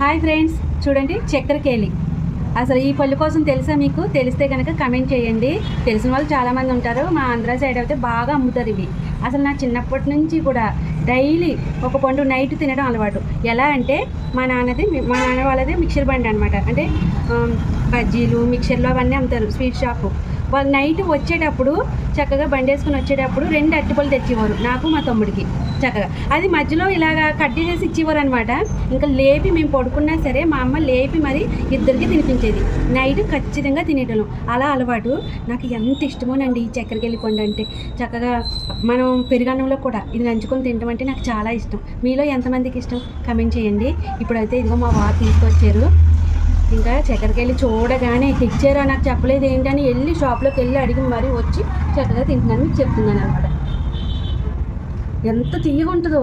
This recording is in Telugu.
హాయ్ ఫ్రెండ్స్ చూడండి చక్కెరకేళి అసలు ఈ పళ్ళు కోసం తెలుసా మీకు? తెలిస్తే కనుక కమెంట్ చేయండి. తెలిసిన వాళ్ళు చాలామంది ఉంటారు. మా ఆంధ్ర సైడ్ అయితే బాగా అమ్ముతారు ఇవి. అసలు నా చిన్నప్పటి నుంచి కూడా డైలీ ఒక పండు నైట్ తినడం అలవాటు. ఎలా అంటే మా నాన్నది మా నాన్న వాళ్ళది మిక్చర్ బండి అనమాట అంటే బజ్జీలు మిక్చర్లు అవన్నీ అమ్ముతారు స్వీట్ షాపు వాళ్ళు నైట్ వచ్చేటప్పుడు చక్కగా బండి వచ్చేటప్పుడు రెండు అట్టిపళ్ళు తెచ్చేవారు నాకు మా తమ్ముడికి చక్కగా. అది మధ్యలో ఇలాగా కట్ చేసి ఇచ్చేవారు అనమాట ఇంకా లేపి మేము పడుకున్నా సరే మా అమ్మ లేపి మరి ఇద్దరికి తినిపించేది. నైట్ ఖచ్చితంగా తినేటం అలా అలవాటు నాకు ఎంత ఇష్టమోనండి ఈ చక్కెరకెళ్ళి వెళ్ళిపోండి అంటే. చక్కగా మనం పెరుగన్నంలో కూడా ఇది నంచుకొని తినడం అంటే నాకు చాలా ఇష్టం. మీలో ఎంతమందికి ఇష్టం? కమెంట్ చేయండి. ఇప్పుడైతే ఇదిగో మా వారు తీసుకొచ్చారు. ఇంకా చక్కెరకెళ్ళి చూడగానే తెచ్చారా నాకు చెప్పలేదు ఏంటని వెళ్ళి షాప్లోకి వెళ్ళి అడిగి మరీ వచ్చి చక్కగా తింటున్నాను మీకు చెప్తున్నాను అనమాట ఎంత తీయగా ఉంటుందో